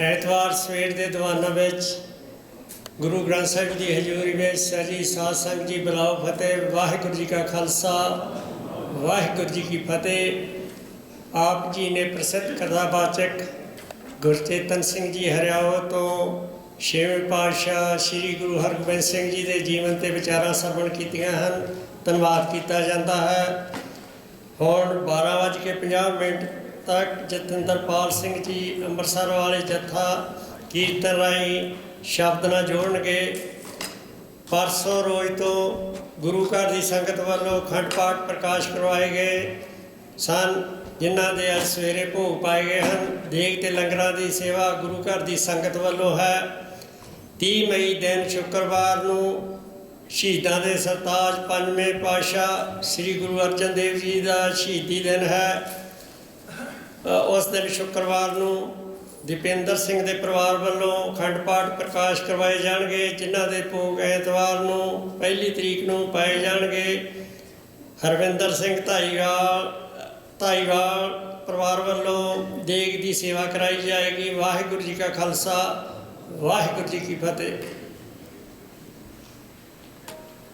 ਐਤਵਾਰ ਸਵੇਰ ਦੇ ਦੀਵਾਨਾਂ ਵਿੱਚ ਗੁਰੂ ਗ੍ਰੰਥ ਸਾਹਿਬ ਜੀ ਹਜ਼ੂਰੀ ਵਿੱਚ ਸਜੀ ਸਾਧ ਸੰਗਤ ਜੀ ਬੁਲਾਓ ਫਤਿਹ, ਵਾਹਿਗੁਰੂ ਜੀ ਕਾ ਖਾਲਸਾ, ਵਾਹਿਗੁਰੂ ਜੀ ਕੀ ਫਤਿਹ। ਆਪ ਜੀ ਨੇ ਪ੍ਰਸਿੱਧ ਕਥਾਵਾਚਕ ਗੁਰਚੇਤਨ ਸਿੰਘ ਜੀ ਹਰਿਆਓ ਤੋਂ ਛੇਵੇਂ ਪਾਤਸ਼ਾਹ ਸ੍ਰੀ ਗੁਰੂ ਹਰਗੋਬਿੰਦ ਸਿੰਘ ਜੀ ਦੇ ਜੀਵਨ ਤੇ ਵਿਚਾਰਾਂ ਸਰਵਣ ਕੀਤੀਆਂ ਹਨ। ਧੰਨਵਾਦ ਕੀਤਾ ਜਾਂਦਾ ਹੈ। ਹੁਣ 12:50 ਮਿੰਟ ਤਖਤ ਜਤਿੰਦਰਪਾਲ ਸਿੰਘ ਜੀ ਅੰਮ੍ਰਿਤਸਰ ਵਾਲੇ ਜਥਾ ਕੀਰਤਨ ਰਾਹੀਂ ਸ਼ਬਦ ਨਾਲ ਜੋੜਨਗੇ। ਪਰਸੋਂ ਰੋਜ਼ ਤੋਂ ਗੁਰੂ ਘਰ ਦੀ ਸੰਗਤ ਵੱਲੋਂ ਖੰਡ ਪਾਠ ਪ੍ਰਕਾਸ਼ ਕਰਵਾਏ ਗਏ ਸਨ, ਜਿਨ੍ਹਾਂ ਦੇ ਅੱਜ ਸਵੇਰੇ ਭੋਗ ਪਾਏ ਗਏ ਹਨ। ਦੇਗ ਤੇ ਲੰਗਰਾਂ ਦੀ ਸੇਵਾ ਗੁਰੂ ਘਰ ਦੀ ਸੰਗਤ ਵੱਲੋਂ ਹੈ। 30 ਮਈ ਦਿਨ ਸ਼ੁੱਕਰਵਾਰ ਨੂੰ ਸ਼ਹੀਦਾਂ ਦੇ ਸਰਤਾਜ ਪੰਜਵੇਂ ਪਾਤਸ਼ਾਹ ਸ੍ਰੀ ਗੁਰੂ ਅਰਜਨ ਦੇਵ ਜੀ ਦਾ ਸ਼ਹੀਦੀ ਦਿਨ ਹੈ। ਉਸ ਦਿਨ ਸ਼ੁੱਕਰਵਾਰ ਨੂੰ ਦੀਪਿੰਦਰ ਸਿੰਘ ਦੇ ਪਰਿਵਾਰ ਵੱਲੋਂ ਅਖੰਡ ਪਾਠ ਪ੍ਰਕਾਸ਼ ਕਰਵਾਏ ਜਾਣਗੇ, ਜਿਨ੍ਹਾਂ ਦੇ ਭੋਗ ਐਤਵਾਰ ਨੂੰ ਪਹਿਲੀ ਤਰੀਕ ਨੂੰ ਪਾਏ ਜਾਣਗੇ। ਹਰਵਿੰਦਰ ਸਿੰਘ ਧਾਈਵਾਲ ਧਾਈਵਾਲ ਪਰਿਵਾਰ ਵੱਲੋਂ ਦੇਗ ਦੀ ਸੇਵਾ ਕਰਾਈ ਜਾਏਗੀ। ਵਾਹਿਗੁਰੂ ਜੀ ਕਾ ਖਾਲਸਾ, ਵਾਹਿਗੁਰੂ ਜੀ ਕੀ ਫਤਿਹ।